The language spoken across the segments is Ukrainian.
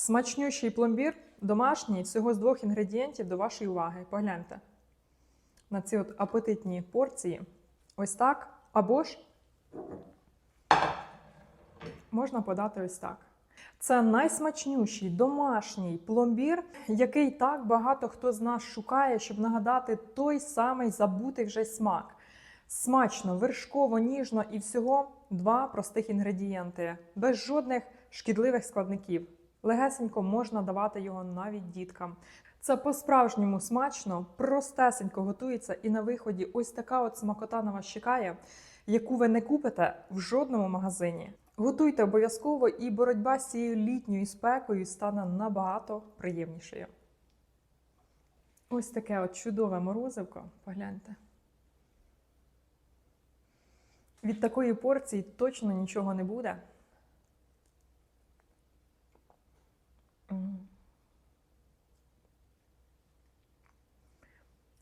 Смачнющий пломбір, домашній, всього з двох інгредієнтів до вашої уваги. Погляньте на ці от апетитні порції. Ось так. Або ж можна подати ось так. Це найсмачніший домашній пломбір, який так багато хто з нас шукає, щоб нагадати той самий забутий вже смак. Смачно, вершково, ніжно і всього два простих інгредієнти, без жодних шкідливих складників. Легесенько можна давати його навіть діткам. Це по-справжньому смачно, простесенько готується, і на виході ось така от смакота на вас чекає, яку ви не купите в жодному магазині. Готуйте обов'язково, і боротьба з цією літньою спекою стане набагато приємнішою. Ось таке от чудове морозивко. Погляньте. Від такої порції точно нічого не буде.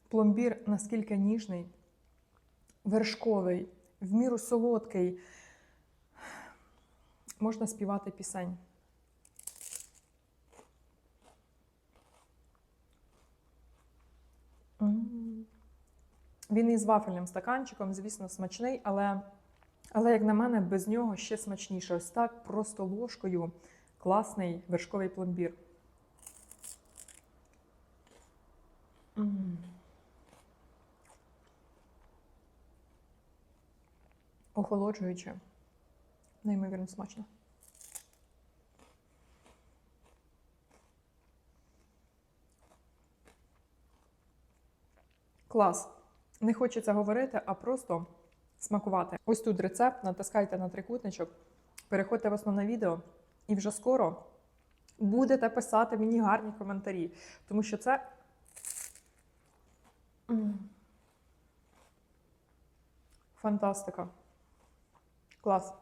Пломбір наскільки ніжний, вершковий, в міру солодкий. Можна співати пісень. Він із вафельним стаканчиком, звісно, смачний, але, але, як на мене, без нього ще смачніше. Ось так просто ложкою класний вершковий пломбір. М. Охолоджуюче. Неймовірно смачно. Клас. Не хочеться говорити, а просто смакувати. Ось тут рецепт, натискайте на трикутничок, переходьте в основне відео, і вже скоро будете писати мені гарні коментарі, тому що це. Фантастика. Клас.